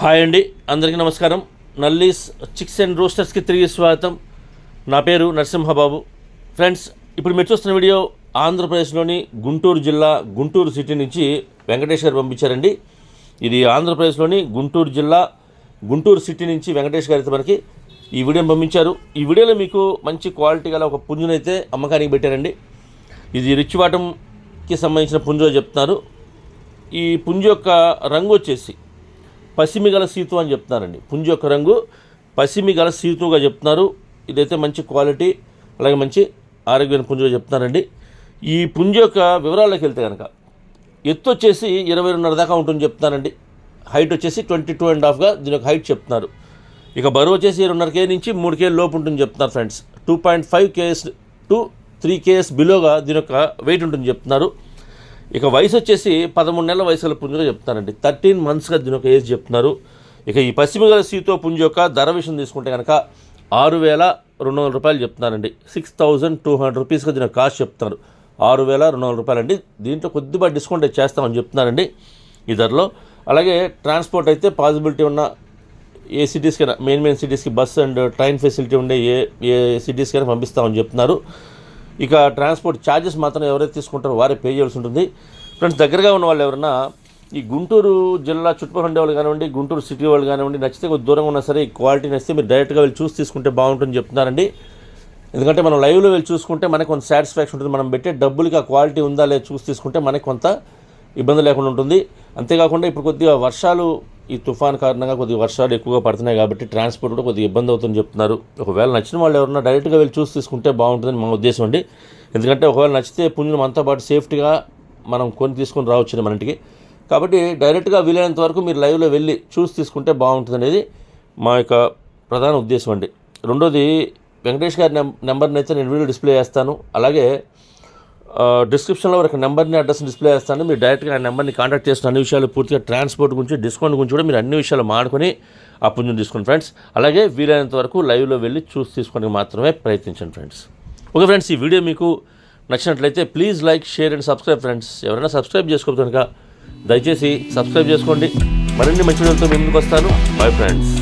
Hi అండి అందరికీ నమస్కారం. నల్లీస్ చిక్స్ అండ్ రోస్టర్స్కి తిరిగి స్వాగతం. నా పేరు నరసింహబాబు. ఫ్రెండ్స్ ఇప్పుడు మీరు చూస్తున్న వీడియో ఆంధ్రప్రదేశ్లోని గుంటూరు జిల్లా గుంటూరు సిటీ నుంచి వెంకటేష్ గారు పంపించారండి. ఇది ఆంధ్రప్రదేశ్లోని గుంటూరు జిల్లా గుంటూరు సిటీ నుంచి వెంకటేష్ గారు అయితే మనకి ఈ వీడియోని పంపించారు. ఈ వీడియోలో మీకు మంచి క్వాలిటీ గల ఒక పుంజునైతే అమ్మకానికి పెట్టారండి. ఇది రిచ్ వాటంకి సంబంధించిన పుంజు చెప్తున్నారు. ఈ పుంజు యొక్క రంగు వచ్చేసి పసిమి గల సీతు అని చెప్తున్నారండి. పుంజు యొక్క రంగు పసిమి గల సీతుగా చెప్తున్నారు. ఇదైతే మంచి క్వాలిటీ అలాగే మంచి ఆరోగ్యమైన పుంజుగా చెప్తున్నారండి. ఈ పుంజు యొక్క వివరాల్లోకి వెళ్తే కనుక ఎత్తు వచ్చేసి ఇరవై రెండున్నర దాకా ఉంటుంది చెప్తున్నారండి. హైట్ వచ్చేసి ట్వంటీ టూ అండ్ హాఫ్గా దీని యొక్క హైట్ చెప్తున్నారు. ఇక బరువు వచ్చేసి రెండున్నర కే నుంచి మూడు కేజీ లోపు ఉంటుంది చెప్తున్నారు friends. Two point five KS to three KS బిలోగా దీని యొక్క వెయిట్ ఉంటుంది చెప్తున్నారు. ఇక వయసు వచ్చేసి పదమూడు నెలల వయసు గల పుంజుగా చెప్తారండి థర్టీన్ మంత్స్గా దీని ఒక ఏజ్ చెప్తున్నారు. ఇక ఈ పశ్చిమ గల సీతో పుంజు యొక్క ధర విషయం తీసుకుంటే కనుక ఆరు వేల రెండు వందల రూపాయలు చెప్తున్నారండి. సిక్స్ థౌజండ్ టూ హండ్రెడ్ రూపీస్గా దీని కాస్ట్ చెప్తున్నారు. ఆరు వేల రెండు వందల రూపాయలు అండి దీంట్లో కొద్దిగా డిస్కౌంట్ అయితే చేస్తామని చెప్తున్నారండి ఈ ధరలో. అలాగే ట్రాన్స్పోర్ట్ అయితే పాసిబిలిటీ ఉన్న ఏ సిటీస్కైనా మెయిన్ మెయిన్ సిటీస్కి బస్ అండ్ ట్రైన్ ఫెసిలిటీ ఉండే ఏ ఏ సిటీస్కైనా పంపిస్తామని చెప్తున్నారు. ఇక ట్రాన్స్పోర్ట్ ఛార్జెస్ మాత్రం ఎవరైతే తీసుకుంటారో వారే పే చేయాల్సి ఉంటుంది. ఫ్రెండ్స్ దగ్గరగా ఉన్న వాళ్ళు ఎవరైనా ఈ గుంటూరు జిల్లా చుట్టుపక్కల ఉండే వాళ్ళు కానివ్వండి గుంటూరు సిటీ వాళ్ళు కానివ్వండి నచ్చితే కొద్ది దూరంగా ఉన్నా సరే ఈ క్వాలిటీ నచ్చితే మీరు డైరెక్ట్గా వెళ్ళి చూసి తీసుకుంటే బాగుంటుంది చెప్తున్నారండి. ఎందుకంటే మనం లైవ్లో వెళ్ళి చూసుకుంటే మనకు కొంత సాటిస్ఫాక్షన్ ఉంటుంది. మనం పెట్టే డబ్బులకి ఆ క్వాలిటీ ఉందా లేదా చూసి తీసుకుంటే మనకు కొంత ఇబ్బంది లేకుండా ఉంటుంది. అంతేకాకుండా ఇప్పుడు కొద్దిగా వర్షాలు ఈ తుఫాన్ కారణంగా కొద్దిగా వర్షాలు ఎక్కువగా పడుతున్నాయి కాబట్టి ట్రాన్స్పోర్ట్ కూడా కొద్దిగా ఇబ్బంది అవుతుందని చెప్తున్నారు. ఒకవేళ నచ్చిన వాళ్ళు ఎవరన్నా డైరెక్ట్గా వెళ్ళి చూసి తీసుకుంటే బాగుంటుందని మా ఉద్దేశం అండి. ఎందుకంటే ఒకవేళ నచ్చితే పుంజును మనతో పాటు సేఫ్టీగా మనం కొని తీసుకొని రావచ్చు మన ఇంటికి. కాబట్టి డైరెక్ట్గా వీలైనంత వరకు మీరు లైవ్లో వెళ్ళి చూసి తీసుకుంటే బాగుంటుంది అనేది మా యొక్క ప్రధాన ఉద్దేశం అండి. రెండోది వెంకటేష్ గారి నెం నెంబర్ని అయితే నేను వీడియో డిస్ప్లే చేస్తాను. అలాగే డిస్క్రిప్షన్లో ఒక నెంబర్ని అడ్రస్ డిస్ప్లే చేస్తాను. మీరు డైరెక్ట్గా ఆ నెంబర్ని కాంటాక్ట్ చేసిన అన్ని విషయాలు పూర్తిగా ట్రాన్స్పోర్ట్ గురించి డిస్కౌంట్ గురించి కూడా మీరు అన్ని విషయాలు మాడుకొని ఆ పుంజుని తీసుకోండి ఫ్రెండ్స్ అలాగే వీలైనంత వరకు లైవ్లో వెళ్ళి చూసి తీసుకోవడానికి మాత్రమే ప్రయత్నించండి ఫ్రెండ్స్ ఓకే ఫ్రెండ్స్ ఈ వీడియో మీకు నచ్చినట్లయితే please like share and subscribe friends ఎవరైనా సబ్స్క్రైబ్ చేసుకోవద్దు కనుక దయచేసి సబ్స్క్రైబ్ చేసుకోండి. మరిన్ని మంచి వీడియోలతో ముందుకు వస్తాను. Bye friends